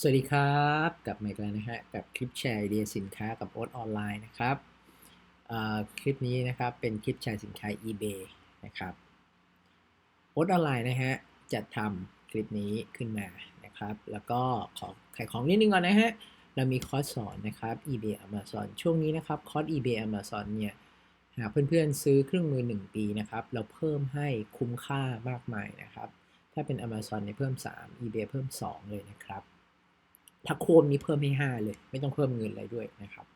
สวัสดีครับกลับมาอีกแล้วนะฮะกับคลิปแชร์ไอเดียสินค้ากับโอ๊ตออนไลน์นะครับคลิปนี้นะครับเป็นคลิปแชร์สินค้า eBay นะครับโอ๊ตออนไลน์นะฮะจะทำคลิปนี้ขึ้นมานะครับ แล้วก็ขอขายของนิดนึงก่อนนะฮะเรามีคอร์สสอนนะครับ eBay Amazon ช่วงนี้นะครับคอร์ส eBay Amazon เนี่ยหากเพื่อนๆซื้อเครื่องมือ 1 ปีนะครับเราเพิ่มให้คุ้มค่ามากมายนะครับ ถ้าเป็น Amazon เนี่ยเพิ่ม 3 eBay เพิ่ม 2 เลยนะครับ ถ้าโคมนี้เพิ่มให้5เลย ไม่ต้องเพิ่มเงินอะไรด้วยนะครับ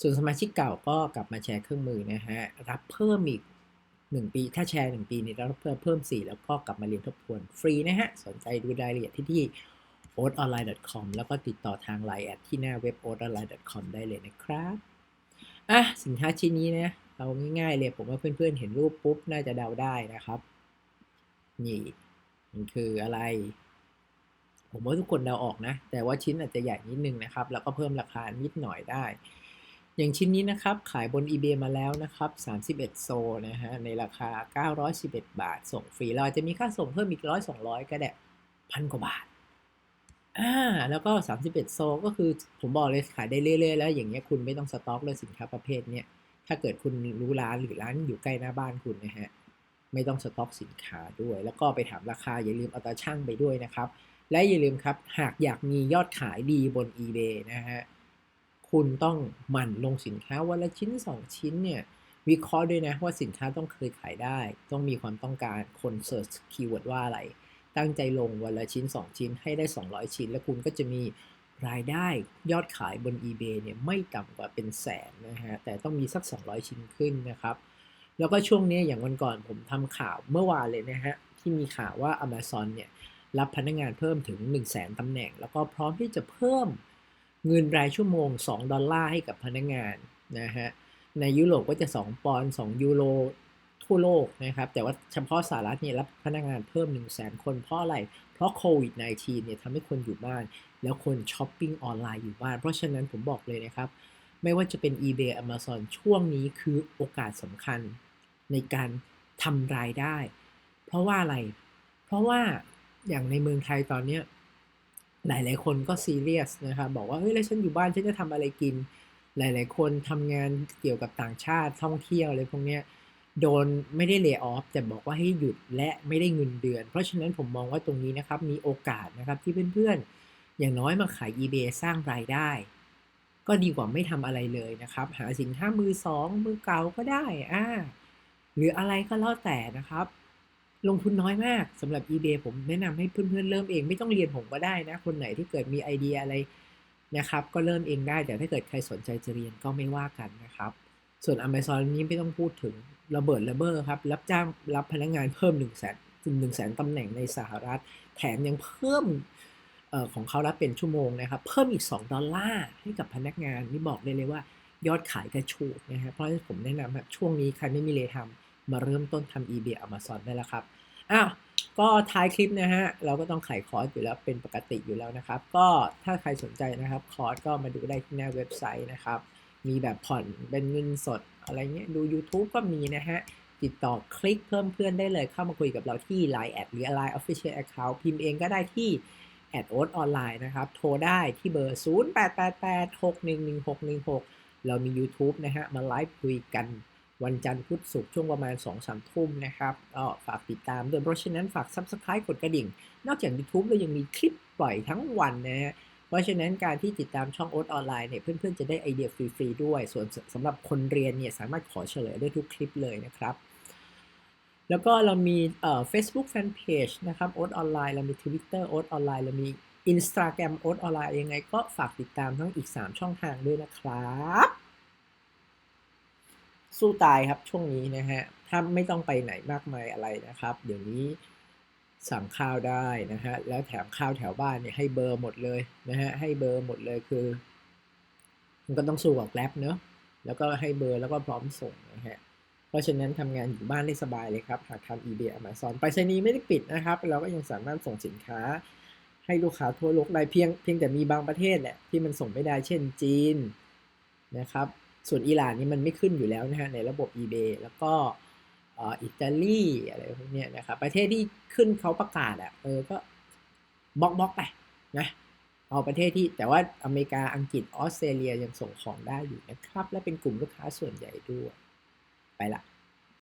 ส่วนสมาชิกเก่าก็กลับมาแชร์เครื่องมือนะฮะรับเพิ่มอีก 1 ปี ถ้าแชร์ 1 ปีนี้รับเพิ่มเพิ่ม 4 แล้วก็กลับมาเรียนทบทวนฟรีนะฮะ สนใจดูรายละเอียดที่ที่ oatonline.com แล้วก็ติดต่อทาง Line แอดที่หน้าเว็บ oatonline.com ได้เลยนะครับอะสินค้าชิ้นนี้นะเอาง่ายๆเลยผมว่าเพื่อนๆเห็นรูปปุ๊บน่าจะเดาได้นะครับ นี่มันคืออะไร ผมว่าทุกคนเดาออกนะ แต่ว่าชิ้นอาจจะใหญ่นิดนึงนะครับ แล้วก็เพิ่มราคานิดหน่อยได้ อย่างชิ้นนี้นะครับ ขายบน eBay มาแล้วนะครับ 31 โซนะฮะ ในราคา 911 บาท ส่งฟรี เราจจะมีค่าส่งเพิ่มอีก100 200ก็ได้พันกว่าบาท อ่า แล้วก็ 31 โซก็คือผมบอกเลยขายได้เรื่อยๆ แล้ว อย่างเงี้ยคุณไม่ต้องสต็อกเลยสินค้าประเภทเนี้ย ถ้าเกิดคุณรู้ร้านหรือร้านอยู่ใกล้หน้าบ้านคุณนะฮะ ไม่ต้องสต็อกสินค้าด้วย แล้วก็ไปถามราคาอย่าลืมเอาตาช่างไปด้วยนะครับ และอย่าลืมครับ หากอยากมียอดขายดีบน eBay นะฮะ คุณต้องหมั่นลงสินค้าวันละชิ้น 2 ชิ้นเนี่ยวิเคราะห์ด้วยนะว่าสินค้าต้องเคยขายได้ ต้องมีความต้องการคนเสิร์ชคีย์เวิร์ดว่าอะไร ตั้งใจลงวันละชิ้น 2 ชิ้นให้ได้ 200 ชิ้น แล้วคุณก็จะมีรายได้ยอดขายบน eBay เนี่ยไม่ต่ำกว่าเป็นแสนนะฮะ แต่ต้องมีสัก 200 ชิ้นขึ้นนะครับ แล้วก็ช่วงนี้อย่างวันก่อนผมทำข่าวเมื่อวานเลยนะฮะ ที่มีข่าวว่า Amazon เนี่ย รับพนักงานเพิ่มถึง 1 0 0 0 0แสนตำแหน่ง แล้วก็พร้อมที่จะเพิ่มเงินรายชั่วโมง 2 ดอลลาร์ให้กับพนักงานนะฮะในยุโรปก็จะ 2 ปอนด์2ยูโรทั่วโลกนะครับ แต่ว่าเฉพาะสหรัฐเนี่ยรับพนักงานเพิ่ม 1 0 0 0 0แสนคนเพราะอะไร เพราะโควิด -19 เนี่ยทำให้คนอยู่บ้าน แล้วคนช้อปปิ้งออนไลน์อยู่บ้าน เพราะฉะนั้นผมบอกเลยนะครับ ไม่ว่าจะเป็น eBay Amazon ช่วงนี้คือโอกาสสำคัญในการทำรายได้ เพราะว่าอะไร เพราะว่า อย่างในเมืองไทยตอนเนี้ยหลาย ๆ คนก็ซีเรียสนะครับบอกว่าเฮ้ยแล้วฉันอยู่บ้านฉันจะทำอะไรกิน หลาย ๆ คนทำงานเกี่ยวกับต่างชาติท่องเที่ยวอะไรพวกเนี้ยโดนไม่ได้เล y off แต่บอกว่าให้หยุดและไม่ได้เงินเดือน เพราะฉะนั้นผมมองว่าตรงนี้นะครับมีโอกาสนะครับที่เพื่อน ๆ อย่างน้อยมาขาย eBay สร้างรายได้ ก็ดีกว่าไม่ทำอะไรเลยนะครับ หาสินค้ามือสองมือเก่าก็ได้อ่าหรืออะไรก็แล้วแต่นะครับ ลงทุนน้อยมากสำหรับ eBay ผมแนะนำให้เพื่อนๆเริ่มเองไม่ต้องเรียนผมก็ได้นะ คนไหนที่เกิดมีไอเดียอะไรนะครับ ก็เริ่มเองได้แต่ถ้าเกิดใครสนใจจะเรียนก็ไม่ว่ากันนะครับ ส่วน Amazon นี้ไม่ต้องพูดถึงระเบิดระเบ้อครับ รับจ้างรับพนักงานเพิ่ม1นึ่งแสนหนึ่งแสนตำแหน่งในสหรัฐ แถมยังเพิ่มออของเขารับเป็นชั่วโมงนะครับ เพิ่มอีก 2 ดอลลาร์ให้กับพนักงานนี่บอกได้เลยว่ายอดขายกระชูดนะฮะเพราะฉะนั้นผมแนะนำครับช่วงนี้ใครไม่มีเลยทำ มาเริ่มต้นทำ eBay Amazon ได้แล้วครับ อ้าว ก็ท้ายคลิปนะฮะ เราก็ต้องขายคอร์สอยู่แล้วเป็นปกติอยู่แล้วนะครับ ก็ถ้าใครสนใจนะครับคอร์สก็มาดูได้ที่หน้าเว็บไซต์นะครับ มีแบบผ่อนเป็นเงินสดอะไรเงี้ย ดู YouTube ก็มีนะฮะ ติดต่อคลิกเพิ่มเพื่อนได้เลย เข้ามาคุยกับเราที่ Line แอดหรือ Line Official Account พิมพ์เองก็ได้ที่แอดโอ๊ตออนไลน์นะครับ โทรได้ที่เบอร์ 0888611616 เรามี YouTube นะฮะ มาไลฟ์คุยกัน วันจันทร์พุธศุกร์ช่วงประมาณ2-3ทุ่มนะครับก็ฝากติดตามด้วยเพราะฉะนั้นฝาก Subscribe กดกระดิ่ง นอกจาก YouTube เรายังมีคลิปปล่อยทั้งวันนะฮะเพราะฉะนั้นการที่ติดตามช่องโอ๊ตออนไลน์เนี่ยเพื่อนๆจะได้ไอเดียฟรีๆด้วย ส่วนสำหรับคนเรียนเนี่ยสามารถขอเฉลยได้ทุกคลิปเลยนะครับแล้วก็เรามีเอ่อ Facebook Fanpage นะครับโอ๊ตออนไลน์เรามี Twitter โอ๊ตออนไลน์เรามี Instagram โอ๊ตออนไลน์ยังไงก็ฝากติดตามทั้งอีก 3 ช่องทางด้วยนะครับ สู้ตายครับช่วงนี้นะฮะถ้าไม่ต้องไปไหนมากมายอะไรนะครับ เดี๋ยวนี้สั่งข้าวได้นะฮะแล้วแถมข้าวแถวบ้านเนี่ยให้เบอร์หมดเลยนะฮะให้เบอร์หมดเลยคือมันก็ต้องสู้กับแกร็บเนอะแล้วก็ให้เบอร์แล้วก็พร้อมส่งนะฮะเพราะฉะนั้นทำงานอยู่บ้านได้สบายเลยครับหากทำ eBay Amazon ไปรษณีย์ไม่ได้ปิดนะครับ เราก็ยังสามารถส่งสินค้า ให้ลูกค้าทั่วโลกได้เพียงเพียงแต่มีบางประเทศแหละที่มันส่งไม่ได้เช่นจีนนะครับ ส่วนอิหร่านนี่มันไม่ขึ้นอยู่แล้วนะฮะในระบบ eBay แล้วก็อิตาลีอะไรพวกนี้นะครับประเทศที่ขึ้นเขาประกาศอะ่ะเออก็บล็อกบล็อกไปนะเอาประเทศที่แต่ว่าอเมริกาอังกฤษออสเตรเลียยังส่งของได้อยู่นะครับ และเป็นกลุ่มลูกค้าส่วนใหญ่ด้วย ไปละ